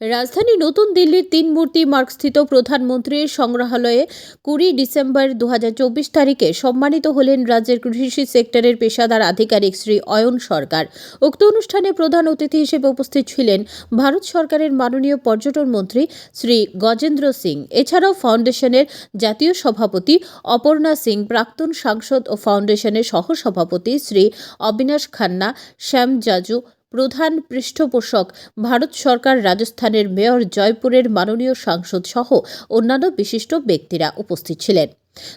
রাজধানী নতুন দিল্লির তিন মূর্তি মার্গস্থিত প্রধানমন্ত্রীর সংগ্রহালয়ে কুড়ি ডিসেম্বর দু হাজার চব্বিশ তারিখে সম্মানিত হলেন রাজ্যের কৃষি সেক্টরের পেশাদার আধিকারিক শ্রী অয়ন সরকার। উক্ত অনুষ্ঠানে প্রধান অতিথি হিসেবে উপস্থিত ছিলেন ভারত সরকারের মাননীয় পর্যটন মন্ত্রী শ্রী গজেন্দ্র সিং। এছাড়াও ফাউন্ডেশনের জাতীয় সভাপতি অপর্ণা সিং, প্রাক্তন সাংসদ ও ফাউন্ডেশনের সহসভাপতি শ্রী অবিনাশ খান্না, শ্যাম জাজু প্রধান পৃষ্ঠপোষক ভারত সরকার রাজস্থানের মেয়র জয়পুরের মাননীয় সাংসদ সহ অন্যান্য বিশিষ্ট ব্যক্তিরা উপস্থিত ছিলেন।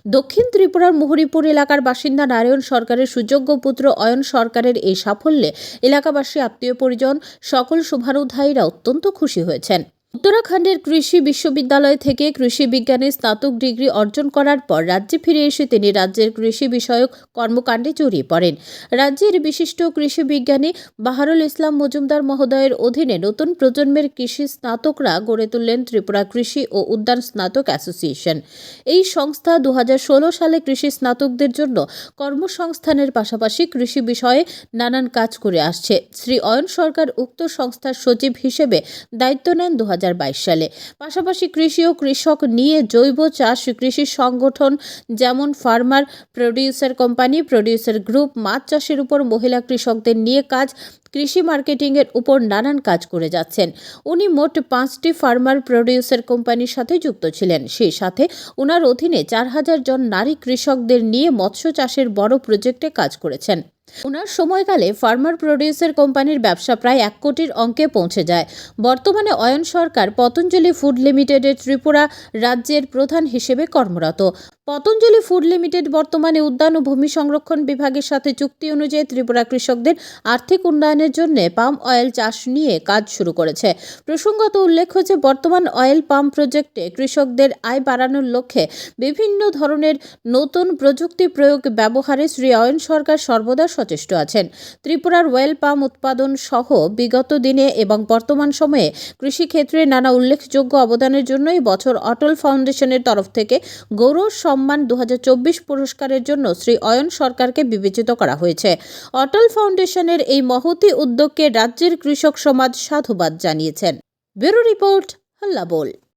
দক্ষিণ ত্রিপুরার মোহরিপুর এলাকার বাসিন্দা নারায়ণ সরকারের সুযোগ্য পুত্র অয়ন সরকারের এই সাফল্যে এলাকাবাসী, আত্মীয় পরিজন, সকল শুভানুধ্যায়ীরা অত্যন্ত খুশি হয়েছেন। উত্তরাখণ্ডের কৃষি বিশ্ববিদ্যালয় থেকে কৃষি বিজ্ঞানে স্নাতক ডিগ্রি অর্জন করার পর রাজ্যে ফিরে এসে তিনি রাজ্যের কৃষি বিষয়ক কর্মকাণ্ডে জড়িয়ে পড়েন। রাজ্যের বিশিষ্ট কৃষি বিজ্ঞানী বাহারুল ইসলাম মজুমদার মহোদয়ের অধীনে নতুন প্রজন্মের কৃষি স্নাতকরা গড়ে তুললেন ত্রিপুরা কৃষি ও উদ্যান স্নাতক অ্যাসোসিয়েশন। এই সংস্থা দু হাজার ষোলো সালে কৃষি স্নাতকদের জন্য কর্মসংস্থানের পাশাপাশি কৃষি বিষয়ে নানান কাজ করে আসছে। শ্রী অয়ন সরকার উক্ত সংস্থার সচিব হিসেবে দায়িত্ব নেন দু হাজার সালে। পাশাপাশি কৃষি ও কৃষক নিয়ে জৈব চাষ, কৃষি সংগঠন যেমন farmer, producer company, producer group, মাছ চাষের উপর মহিলা কৃষকদের নিয়ে কাজ, কৃষি মার্কেটিংয়ের উপর নানান কাজ করে যাচ্ছেন। উনি মোট পাঁচটি ফার্মার, প্রডিউসার কোম্পানির সাথে যুক্ত ছিলেন। সেই সাথে ওনার অধীনে চার হাজার জন নারী কৃষকদের নিয়ে মৎস্য চাষের বড় প্রজেক্টে কাজ করেছেন। ওনার সময়কালে ফার্মার প্রডিউসার কোম্পানির ব্যবসা প্রায় এক কোটির অঙ্কে পৌঁছে যায়। বর্তমানে অয়ন সরকার পতঞ্জলি ফুড লিমিটেডের ত্রিপুরা রাজ্যের প্রধান হিসেবে কর্মরত। পতঞ্জলি ফুড লিমিটেড বর্তমানে উদ্যান ও ভূমি সংরক্ষণ বিভাগের সাথে চুক্তি অনুযায়ী ত্রিপুরা কৃষকদের আর্থিক উন্নয়নের জন্য পাম অয়েল চাষ নিয়ে কাজ শুরু করেছে। প্রসঙ্গত উল্লেখ্য যে, বর্তমান অয়েল পাম্প প্রজেক্টে কৃষকদের আয় বাড়ানোর লক্ষ্যে বিভিন্ন ধরনের নতুন প্রযুক্তি প্রয়োগ ব্যবহারে শ্রী অয়ন সরকার সর্বদা সচেষ্ট আছেন। ত্রিপুরার ওয়েল পাম উৎপাদন সহ বিগত দিনে এবং বর্তমান সময়ে কৃষিক্ষেত্রে নানা উল্লেখযোগ্য অবদানের জন্য বছর অটল ফাউন্ডেশনের তরফ থেকে গৌরব সম্মান দু হাজার চব্বিশ পুরস্কারের জন্য শ্রী অয়ন সরকারকে বিবেচিত করা হয়েছে। অটল ফাউন্ডেশনের এই মহতি উদ্যোগকে রাজ্যের কৃষক সমাজ সাধুবাদ জানিয়েছেন। ব্যুরো রিপোর্ট হল্লা বল।